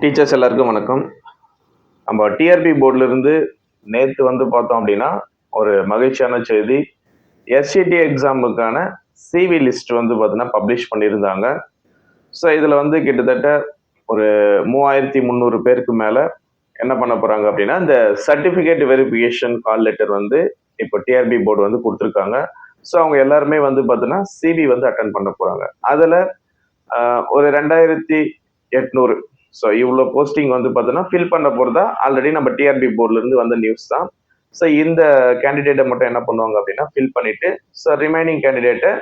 Teachers எல்லாருக்கும் வணக்கம். நம்ம டிஆர்பி போர்டிலிருந்து நேற்று வந்து பார்த்தோம் அப்படின்னா ஒரு மகிழ்ச்சியான செய்தி. எஸ்சிடி எக்ஸாமுக்கான சிவி லிஸ்ட் வந்து பார்த்தீங்கன்னா பப்ளிஷ் பண்ணியிருந்தாங்க. ஸோ இதில் வந்து கிட்டத்தட்ட ஒரு மூவாயிரத்தி முந்நூறு பேருக்கு மேலே என்ன பண்ண போகிறாங்க அப்படின்னா இந்த சர்டிஃபிகேட் வெரிஃபிகேஷன் கால் லெட்டர் வந்து இப்போ டிஆர்பி போர்டு வந்து கொடுத்துருக்காங்க. ஸோ அவங்க எல்லாருமே வந்து பார்த்தீங்கன்னா சிபி வந்து அட்டன் பண்ண போகிறாங்க அதில் ஒரு ரெண்டாயிரத்தி எட்நூறு ஸோ இவ்வளோ போஸ்டிங் வந்து பார்த்தோன்னா ஃபில் பண்ண போகிறதா ஆல்ரெடி நம்ம டிஆர்பி போர்ட்லேருந்து வந்த நியூஸ் தான். ஸோ இந்த கேண்டிடேட்டை மட்டும் என்ன பண்ணுவாங்க அப்படின்னா ஃபில் பண்ணிவிட்டு ஸோ ரிமைனிங் கேண்டிடேட்டை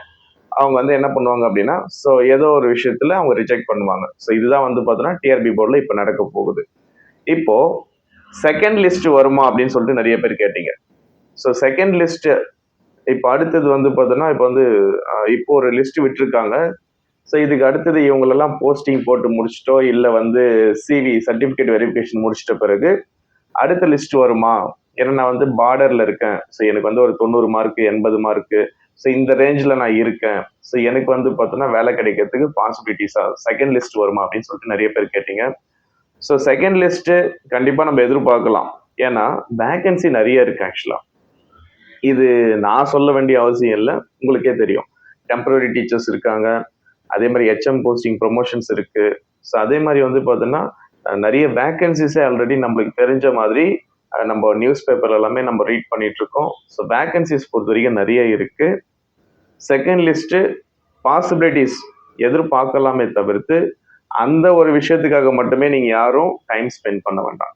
அவங்க வந்து என்ன பண்ணுவாங்க அப்படின்னா ஸோ ஏதோ ஒரு விஷயத்தில் அவங்க ரிஜெக்ட் பண்ணுவாங்க. ஸோ இதுதான் வந்து பார்த்தோன்னா டிஆர்பி போர்டில் இப்போ நடக்க போகுது. இப்போது செகண்ட் லிஸ்ட் வருமா அப்படின்னு சொல்லிட்டு நிறைய பேர் கேட்டீங்க. ஸோ செகண்ட் லிஸ்ட்டு இப்போ அடுத்தது வந்து பார்த்தோன்னா இப்போ வந்து இப்போ ஒரு லிஸ்ட் விட்டுருக்காங்க. ஸோ இதுக்கு அடுத்தது இவங்களெல்லாம் போஸ்டிங் போட்டு முடிச்சிட்டோ இல்லை வந்து சிவி சர்டிஃபிகேட் வெரிஃபிகேஷன் முடிச்சிட்ட பிறகு அடுத்த லிஸ்ட் வருமா? ஏன்னா நான் வந்து பார்டரில் இருக்கேன். ஸோ எனக்கு வந்து ஒரு தொண்ணூறு மார்க்கு எண்பது மார்க்கு ஸோ இந்த ரேஞ்சில் நான் இருக்கேன். ஸோ எனக்கு வந்து பார்த்தோன்னா வேலை கிடைக்கிறதுக்கு பாசிபிலிட்டிஸாக செகண்ட் லிஸ்ட் வருமா? அப்படின்னு சொல்லிட்டு நிறைய பேர் கேட்டீங்க. ஸோ செகண்ட் லிஸ்ட்டு கண்டிப்பாக நம்ம எதிர்பார்க்கலாம். ஏன்னா வேகன்சி நிறைய இருக்கு ஆக்சுவலாக இது நான் சொல்ல வேண்டிய அவசியம் இல்லை. உங்களுக்கே தெரியும். டெம்பரரி டீச்சர்ஸ் இருக்காங்க. அதே மாதிரி ஹெச்எம் போஸ்டிங் ப்ரொமோஷன்ஸ் இருக்கு. ஸோ அதே மாதிரி வந்து பார்த்தோன்னா நிறைய வேகன்சிஸே ஆல்ரெடி நம்மளுக்கு தெரிஞ்ச மாதிரி நம்ம நியூஸ் பேப்பர் எல்லாமே நம்ம ரீட் பண்ணிட்டு இருக்கோம். ஸோ வேகன்சிஸ் பொறுத்த வரைக்கும் நிறைய இருக்கு. செகண்ட் லிஸ்ட்டு பாசிபிலிட்டிஸ் எதிர்பார்க்கலாமே தவிர்த்து அந்த ஒரு விஷயத்துக்காக மட்டுமே நீங்கள் யாரும் டைம் ஸ்பெண்ட் பண்ண வேண்டாம்.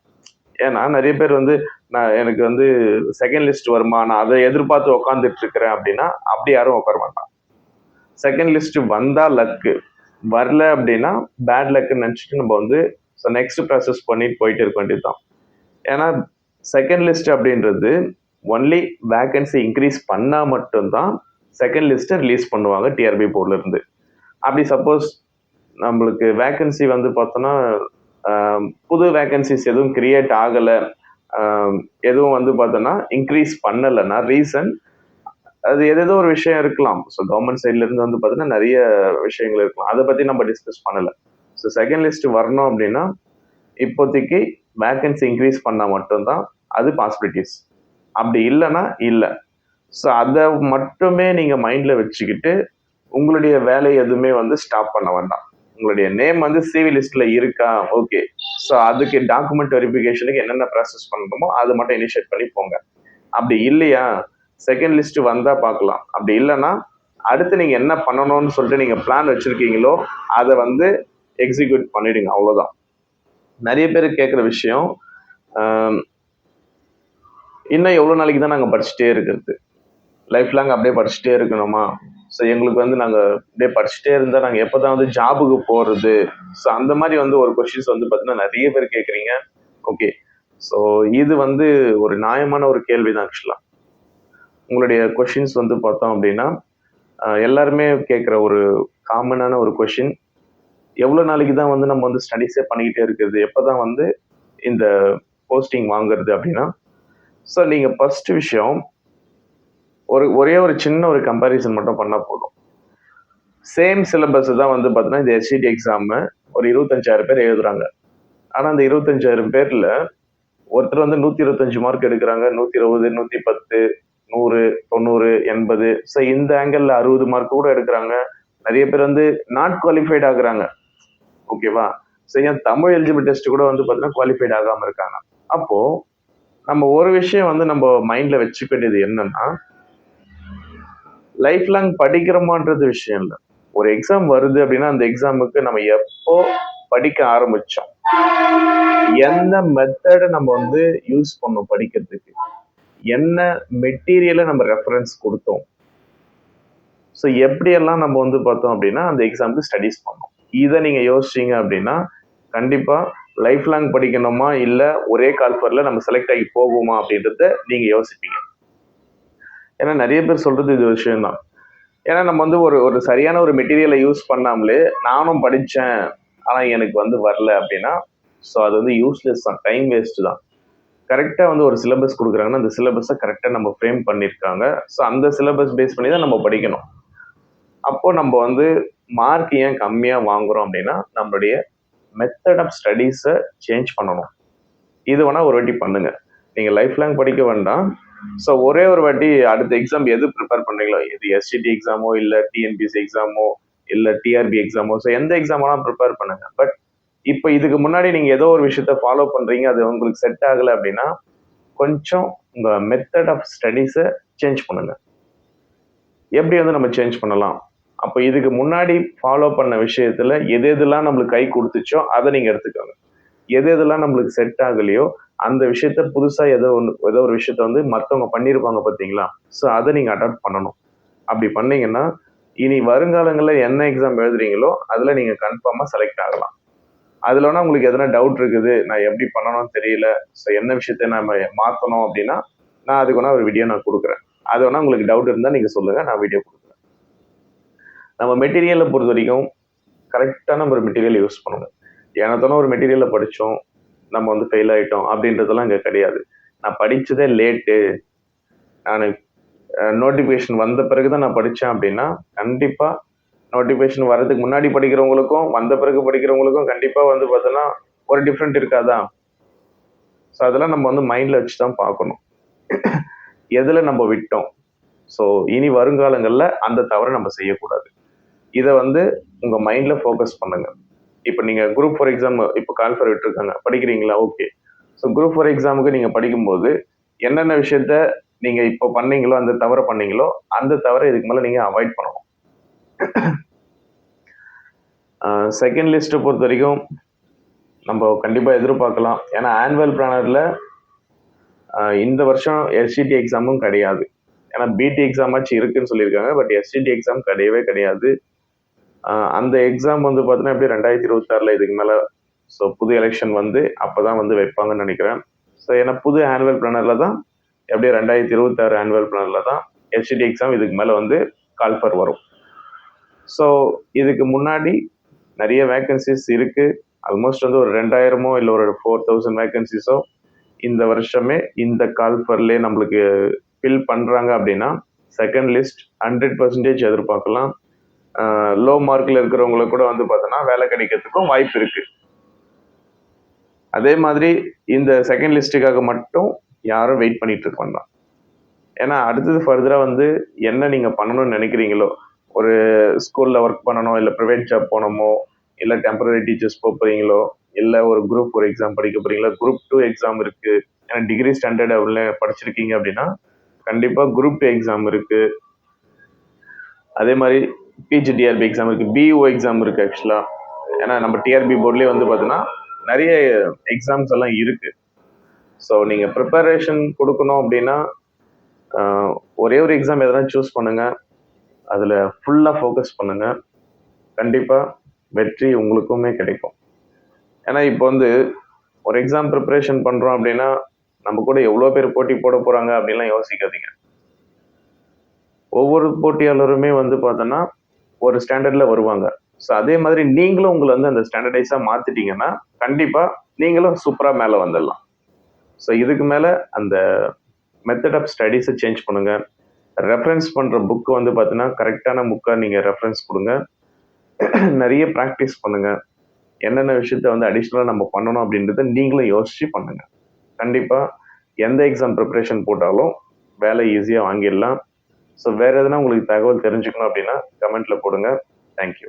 ஏன்னா நிறைய பேர் வந்து நான் எனக்கு வந்து செகண்ட் லிஸ்ட் வருமா? நான் அதை எதிர்பார்த்து உக்காந்துட்டு இருக்கிறேன் அப்படின்னா அப்படி யாரும் உட்கார வேண்டாம் செகண்ட் லிஸ்ட் வந்தா லக்கு வரல அப்படின்னா பேட் லக்குன்னு நினச்சிட்டு நம்ம வந்து நெக்ஸ்ட் ப்ராசஸ் பண்ணிட்டு போயிட்டு இருக்க வேண்டியதுதான். ஏன்னா செகண்ட் லிஸ்ட் அப்படின்றது ஒன்லி வேகன்சி இன்க்ரீஸ் பண்ணால் மட்டும்தான் செகண்ட் லிஸ்ட்டை ரிலீஸ் பண்ணுவாங்க டிஆர்பி போர்ட்லேருந்து அப்படி சப்போஸ் நம்மளுக்கு வேகன்சி வந்து பார்த்தோன்னா புது வேகன்சிஸ் எதுவும் கிரியேட் ஆகலை. எதுவும் வந்து பார்த்தோன்னா இன்க்ரீஸ் பண்ணலைன்னா ரீசன் அது ஏதேதோ ஒரு விஷயம் இருக்கலாம். ஸோ கவர்மெண்ட் சைட்ல இருந்து வந்து பார்த்தீங்கன்னா நிறைய விஷயங்கள் இருக்கலாம். அதை பற்றி நம்ம டிஸ்கஸ் பண்ணலை. ஸோ செகண்ட் லிஸ்ட் வரணும் அப்படின்னா இப்போதைக்கு வேக்கன்சி இன்க்ரீஸ் பண்ணால் மட்டும்தான் அது பாசிபிலிட்டிஸ் அப்படி இல்லைன்னா இல்லை. ஸோ அதை மட்டுமே நீங்கள் மைண்டில் வச்சுக்கிட்டு உங்களுடைய வேலை எதுவுமே வந்து ஸ்டாப் பண்ண வேண்டாம். உங்களுடைய நேம் வந்து சிவி லிஸ்ட்ல இருக்கா? ஓகே ஸோ அதுக்கு டாக்குமெண்ட் வெரிஃபிகேஷனுக்கு என்னென்ன ப்ராசஸ் பண்ணணுமோ அதை மட்டும் இனிஷியேட் பண்ணி போங்க. அப்படி இல்லையா? செகண்ட் லிஸ்ட் வந்தா பார்க்கலாம் அப்படி இல்லைன்னா அடுத்து நீங்க என்ன பண்ணணும்னு சொல்லிட்டு நீங்க பிளான் வச்சிருக்கீங்களோ அதை வந்து எக்ஸிக்யூட் பண்ணிடுங்க. அவ்வளோதான் நிறைய பேர் கேட்குற விஷயம் இன்னும் எவ்வளோ நாளைக்கு தான் நாங்கள் படிச்சுட்டே இருக்கிறது? லைஃப் லாங் அப்படியே படிச்சுட்டே இருக்கணுமா? ஸோ எங்களுக்கு வந்து நாங்கள் அப்படியே படிச்சுட்டே இருந்தால் நாங்கள் எப்போ தான் வந்து ஜாபுக்கு போகிறது ஸோ அந்த மாதிரி வந்து ஒரு கொஷின்ஸ் வந்து பார்த்தீங்கன்னா நிறைய பேர் கேட்குறீங்க. ஓகே ஸோ இது வந்து ஒரு நியாயமான ஒரு கேள்வி தான் ஆக்சுவலாக உங்களுடைய கொஷின்ஸ் வந்து பார்த்தோம் அப்படின்னா எல்லாருமே கேட்குற ஒரு காமனான ஒரு கொஷின் எவ்வளோ நாளைக்கு தான் வந்து நம்ம வந்து ஸ்டடீஸே பண்ணிக்கிட்டே இருக்கிறது? எப்போ தான் வந்து இந்த போஸ்டிங் வாங்குறது அப்படின்னா? ஸோ நீங்கள் ஃபர்ஸ்ட் விஷயம் ஒரு ஒரே ஒரு சின்ன ஒரு கம்பேரிசன் மட்டும் பண்ணால் போதும். சேம் சிலபஸ் தான் வந்து பார்த்தீங்கன்னா இந்த எஸ்சிடி எக்ஸாமு ஒரு இருபத்தஞ்சாயிரம் பேர் எழுதுறாங்க. ஆனால் அந்த இருபத்தஞ்சாயிரம் பேரில் ஒருத்தர் வந்து நூற்றி இருபத்தஞ்சு மார்க் எடுக்கிறாங்க நூற்றி இருபது நூற்றி பத்து நூறு தொண்ணூறு எண்பது ஸோ இந்த ஆங்கிளில் அறுபது மார்க் கூட எடுக்கிறாங்க. நிறைய பேர் வந்து நாட் குவாலிஃபைட் ஆகுறாங்க. ஓகேவா ஸோ ஏன் தமிழ் எலிஜிபிள் டெஸ்ட் கூட வந்து பார்த்தீங்கன்னா குவாலிஃபைட் ஆகாமல் இருக்காங்க. அப்போ நம்ம ஒரு விஷயம் வந்து நம்ம மைண்ட்ல வச்சுக்க வேண்டியது என்னன்னா லைஃப் லாங் படிக்கிறோமான்றது விஷயம் இல்லை. ஒரு எக்ஸாம் வருது அப்படின்னா அந்த எக்ஸாமுக்கு நம்ம எப்போ படிக்க ஆரம்பிச்சோம்? எந்த மெத்தடை நம்ம வந்து யூஸ் பண்ணோம் படிக்கிறதுக்கு? என்ன மெட்டீரியலை நம்ம ரெஃபரன்ஸ் கொடுத்தோம். ஸோ எப்படியெல்லாம் நம்ம வந்து பார்த்தோம் அப்படின்னா அந்த எக்ஸாமுக்கு ஸ்டடீஸ் பண்ணோம். இதை நீங்கள் யோசிச்சீங்க அப்படின்னா கண்டிப்பாக லைஃப் லாங் படிக்கணுமா? இல்லை ஒரே கால்ஃபரில் நம்ம செலக்ட் ஆகி போகுமா? அப்படின்றத நீங்கள் யோசிப்பீங்க. ஏன்னா நிறைய பேர் சொல்கிறது இது விஷயம்தான். ஏன்னா நம்ம வந்து ஒரு ஒரு சரியான ஒரு மெட்டீரியலை யூஸ் பண்ணாமலே நானும் படித்தேன் ஆனால் எனக்கு வந்து வரல அப்படின்னா ஸோ அது வந்து யூஸ்லெஸ் தான். டைம் வேஸ்ட்டு தான். கரெக்டாக வந்து ஒரு சிலபஸ் கொடுக்குறாங்கன்னா அந்த சிலபஸை கரெக்டாக நம்ம ஃப்ரேம் பண்ணியிருக்காங்க. ஸோ அந்த சிலபஸ் பேஸ் பண்ணி தான் நம்ம படிக்கணும். அப்போ நம்ம வந்து மார்க் ஏன் கம்மியாக வாங்குறோம் அப்படின்னா நம்மளுடைய மெத்தட் ஆஃப் ஸ்டடீஸை சேஞ்ச் பண்ணணும். இது வேணால் ஒரு வாட்டி பண்ணுங்கள் நீங்கள் லைஃப் லாங் படிக்க வேண்டாம். ஸோ ஒரே ஒரு வாட்டி அடுத்த எக்ஸாம் எது ப்ரிப்பேர் பண்ணுறீங்களோ இது எஸ்டிடி எக்ஸாமோ இல்லை டிஎன்பிசி எக்ஸாமோ இல்லை டிஆர்பி எக்ஸாமோ ஸோ எந்த எக்ஸாம் வேணால் ப்ரிப்பேர் பண்ணுங்கள் பட் இப்போ இதுக்கு முன்னாடி நீங்கள் ஏதோ ஒரு விஷயத்த ஃபாலோ பண்ணுறீங்க அது உங்களுக்கு செட் ஆகலை அப்படின்னா கொஞ்சம் உங்கள் மெத்தட் ஆஃப் ஸ்டடீஸை சேஞ்ச் பண்ணுங்க. எப்படி வந்து நம்ம சேஞ்ச் பண்ணலாம்? அப்போ இதுக்கு முன்னாடி ஃபாலோ பண்ண விஷயத்தில் எது எதெல்லாம் நம்மளுக்கு கை கொடுத்துச்சோ அதை நீங்கள் எடுத்துக்கோங்க. எது எதெல்லாம் நம்மளுக்கு செட் ஆகலையோ அந்த விஷயத்த புதுசாக ஏதோ ஒன்று ஏதோ ஒரு விஷயத்த வந்து மற்றவங்க பண்ணியிருப்பாங்க பார்த்தீங்களா? ஸோ அதை நீங்கள் அடாப்ட் பண்ணணும். அப்படி பண்ணீங்கன்னா இனி வருங்காலங்களில் என்ன எக்ஸாம் எழுதுறீங்களோ அதில் நீங்கள் கன்ஃபார்மாக செலக்ட் ஆகலாம். அதில் வேணா உங்களுக்கு எதனா டவுட் இருக்குது நான் எப்படி பண்ணணும்னு தெரியல ஸோ என்ன விஷயத்த நம்ம மாற்றணும் அப்படின்னா நான் அதுக்கு வேணா ஒரு வீடியோ நான் கொடுக்குறேன். அது வேணா உங்களுக்கு டவுட் இருந்தால் நீங்கள் சொல்லுங்கள் நான் வீடியோ கொடுக்குறேன். நம்ம மெட்டீரியலை பொறுத்த வரைக்கும் கரெக்டான ஒரு மெட்டீரியல் யூஸ் பண்ணணும். எனத்தான ஒரு மெட்டீரியலை படித்தோம் நம்ம வந்து ஃபெயில் ஆகிட்டோம் அப்படின்றதெல்லாம் இங்கே கிடையாது. நான் படித்ததே லேட்டு நான் நோட்டிஃபிகேஷன் வந்த பிறகு தான் நான் படித்தேன் அப்படின்னா கண்டிப்பாக நோட்டிஃபிகேஷன் வரதுக்கு முன்னாடி படிக்கிறவங்களுக்கும் வந்த பிறகு படிக்கிறவங்களுக்கும் கண்டிப்பாக வந்து பார்த்தோன்னா ஒரு டிஃப்ரெண்ட் இருக்காதா? ஸோ அதெல்லாம் நம்ம வந்து மைண்டில் வச்சு தான் பார்க்கணும். எதில் நம்ம விட்டோம்? ஸோ இனி வருங்காலங்களில் அந்த தவறை நம்ம செய்யக்கூடாது. இதை வந்து உங்கள் மைண்டில் ஃபோக்கஸ் பண்ணுங்கள் இப்போ நீங்கள் குரூப் ஃபார் எக்ஸாம் இப்போ கால் ஃபார் விட்டுருக்காங்க. படிக்கிறீங்களா? ஓகே ஸோ குரூப் ஃபார் எக்ஸாமுக்கு நீங்கள் படிக்கும்போது என்னென்ன விஷயத்த நீங்கள் இப்போ பண்ணீங்களோ அந்த தவறை பண்ணீங்களோ அந்த தவறை இதுக்கு மேலே நீங்கள் அவாய்ட் பண்ணணும். செகண்ட் லிஸ்ட்டை பொறுத்த வரைக்கும் நம்ம கண்டிப்பாக எதிர்பார்க்கலாம். ஏன்னா ஆனுவல் பிளானரில் இந்த வருஷம் எஸ்சிடி எக்ஸாமும் கிடையாது. ஏன்னா பிடி எக்ஸாமாச்சும் இருக்குன்னு சொல்லியிருக்காங்க பட் எஸ்சிடி எக்ஸாம் கிடையவே கிடையாது. அந்த எக்ஸாம் வந்து பார்த்தீங்கன்னா எப்படி ரெண்டாயிரத்தி இருபத்தாறில் இதுக்கு மேலே ஸோ புது எலெக்ஷன் வந்து அப்போ தான் வந்து வைப்பாங்கன்னு நினைக்கிறேன். ஸோ ஏன்னா புது ஆனுவல் பிளானரில் தான் எப்படியும் ரெண்டாயிரத்தி இருபத்தாறு ஆனுவல் பிளானரில் தான் எஸ்சிடி எக்ஸாம் இதுக்கு மேலே வந்து கால்ஃபர் வரும். ஸோ இதுக்கு முன்னாடி நிறைய வேக்கன்சிஸ் இருக்குது ஆல்மோஸ்ட் வந்து ஒரு ரெண்டாயிரமோ இல்லை ஒரு ஃபோர் தௌசண்ட் வேக்கன்சிஸோ இந்த வருஷமே இந்த கால்ஃபர்லேயே நம்மளுக்கு ஃபில் பண்ணுறாங்க அப்படின்னா செகண்ட் லிஸ்ட் ஹண்ட்ரட் பர்சன்டேஜ் எதிர்பார்க்கலாம். லோ மார்க்கில் இருக்கிறவங்களுக்கு கூட வந்து பார்த்தோன்னா வேலை கிடைக்கிறதுக்கும் வாய்ப்பு இருக்குது அதே மாதிரி இந்த செகண்ட் லிஸ்ட்டுக்காக மட்டும் யாரும் வெயிட் பண்ணிகிட்டு இருக்க வேண்டாம். ஏன்னா அடுத்தது ஃபர்தராக வந்து என்ன நீங்கள் பண்ணணும்னு நினைக்கிறீங்களோ ஒரு ஸ்கூலில் ஒர்க் பண்ணணும் இல்லை ப்ரைவேட் ஜாப் போகணுமோ இல்லை டெம்பரரி டீச்சர்ஸ் போக போகிறீங்களோ இல்லை ஒரு குரூப் ஒரு எக்ஸாம் படிக்க போகிறீங்களா குரூப் டூ எக்ஸாம் இருக்குது ஏன்னா டிகிரி ஸ்டாண்டர்ட் அவ்வளோ படிச்சிருக்கீங்க அப்படின்னா கண்டிப்பாக குரூப் டூ எக்ஸாம் இருக்குது அதே மாதிரி பிஜிடிஆர்பி எக்ஸாம் இருக்குது பிஓ எக்ஸாம் இருக்குது ஆக்சுவலாக ஏன்னா நம்ம டிஆர்பி போர்ட்லேயே வந்து பார்த்தீங்கன்னா நிறைய எக்ஸாம்ஸ் எல்லாம் இருக்குது ஸோ நீங்கள் ப்ரிப்பரேஷன் கொடுக்கணும் அப்படின்னா ஒரே ஒரு எக்ஸாம் எதனா சூஸ் பண்ணுங்கள் அதில் ஃபுல்லாக ஃபோக்கஸ் பண்ணுங்கள் கண்டிப்பாக வெற்றி உங்களுக்குமே கிடைக்கும். ஏன்னா இப்போ வந்து ஒரு எக்ஸாம் ப்ரிப்பரேஷன் பண்ணுறோம் அப்படின்னா நம்ம கூட எவ்வளோ பேர் போட்டி போட போகிறாங்க அப்படின்லாம் யோசிக்காதீங்க. ஒவ்வொரு போட்டியாளருமே வந்து பார்த்தோன்னா ஒரு ஸ்டாண்டர்டில் வருவாங்க. ஸோ அதே மாதிரி நீங்களும் உங்களை வந்து அந்த ஸ்டாண்டர்டைஸாக மாற்றிட்டீங்கன்னா கண்டிப்பாக நீங்களும் சூப்பராக மேலே வந்துடலாம். ஸோ இதுக்கு மேலே அந்த மெத்தட் ஆஃப் ஸ்டடீஸை சேஞ்ச் பண்ணுங்கள் ரெஃபரன்ஸ் பண்ணுற புக்கு வந்து பார்த்தீங்கன்னா கரெக்டான புக்காக நீங்கள் ரெஃபரன்ஸ் கொடுங்க. நிறைய ப்ராக்டிஸ் பண்ணுங்கள் என்னென்ன விஷயத்த வந்து அடிஷ்னலாக நம்ம பண்ணணும் அப்படின்றத நீங்களும் யோசித்து பண்ணுங்கள் கண்டிப்பாக எந்த எக்ஸாம் ப்ரிப்பரேஷன் போட்டாலும் வேலை ஈஸியாக வாங்கிடலாம். ஸோ வேறு எதுனா உங்களுக்கு தகவல் தெரிஞ்சுக்கணும் அப்படின்னா கமெண்ட்டில் போடுங்க. தேங்க்யூ